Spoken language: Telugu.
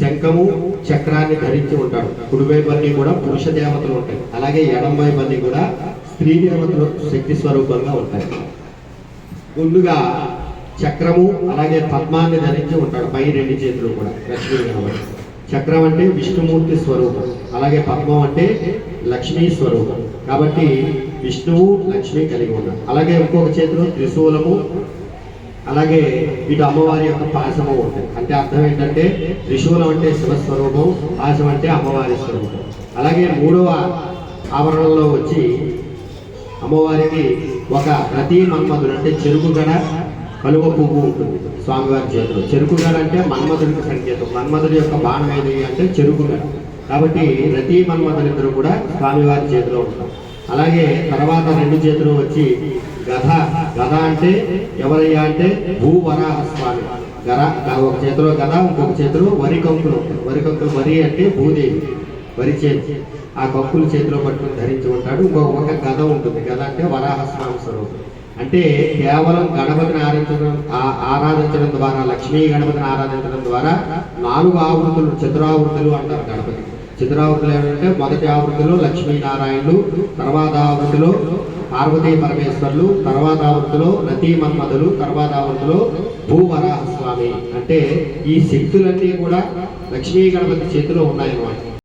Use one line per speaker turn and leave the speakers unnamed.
శంఖము చక్రాన్ని ధరించి ఉంటాడు కుడివైపు అన్ని కూడా పురుష దేవతలు ఉంటాయి. అలాగే ఎడంవైపు అన్ని కూడా స్త్రీ దేవతలు శక్తి స్వరూపంగా ఉంటాయి. ముందుగా చక్రము అలాగే పద్మాన్ని ధరించి ఉంటాడు. పై రెండు చేతులు కూడా లక్ష్మీ గణపతి చక్రం అంటే విష్ణుమూర్తి స్వరూపం. అలాగే పద్మం అంటే లక్ష్మీ స్వరూపం. కాబట్టి విష్ణువు లక్ష్మి కలిగి ఉన్నాడు అలాగే ఇంకొక చేతిలో త్రిశూలము అలాగే ఇటు అమ్మవారి యొక్క పాశము ఉంటుంది అంటే అర్థం ఏంటంటే త్రిశూలం అంటే శివస్వరూపం పాశం అంటే అమ్మవారి స్వరూపం. అలాగే మూడవ ఆవరణలో వచ్చి అమ్మవారికి ఒక ప్రతి మన్మధుడు అంటే చెరుకు గడ కలువ పువ్వు ఉంటుంది స్వామివారి చేతిలో. చెరుకు గడ అంటే మన్మధుడికి సంకేతం. మన్మధుడి యొక్క బాణం ఏది అంటే చెరుకు గడ. కాబట్టి రతి మన్మధులిద్దరూ కూడా స్వామివారి చేతిలో ఉంటారు. అలాగే తర్వాత రెండు చేతులు వచ్చి గధ గధ అంటే ఎవరయ్యా అంటే భూవరాహ స్వామి గర ఒక చేతిలో గద ఇంకొక చేతిలో వరి కంకులు. వరి కంకులు వరి అంటే భూదేవి వరి చేతి. ఆ కంకులు చేతిలో పట్టుకుని ధరించి ఉంటాడు. ఇంకొక ఒక గద ఉంటుంది. గద అంటే వరాహస్వామి స్వరూపం. అంటే కేవలం గణపతిని ఆరాధించడం ఆ- ఆరాధించడం ద్వారా లక్ష్మీ గణపతిని ఆరాధించడం ద్వారా నాలుగు ఆవృత్తులు చతురావృత్తులు అంటారు గణపతి చతురావృత్తులు ఏమంటే మొదటి ఆవృత్తిలో లక్ష్మీనారాయణులు తర్వాత ఆవృత్తిలో పార్వతీ పరమేశ్వర్లు తర్వాత ఆవృత్తిలో నతీ మన్మధులు తర్వాత ఆవృత్తిలో భూవరాహ స్వామి అంటే ఈ శక్తులన్నీ కూడా లక్ష్మీ గణపతి చేతిలో ఉన్నాయన్నమాట.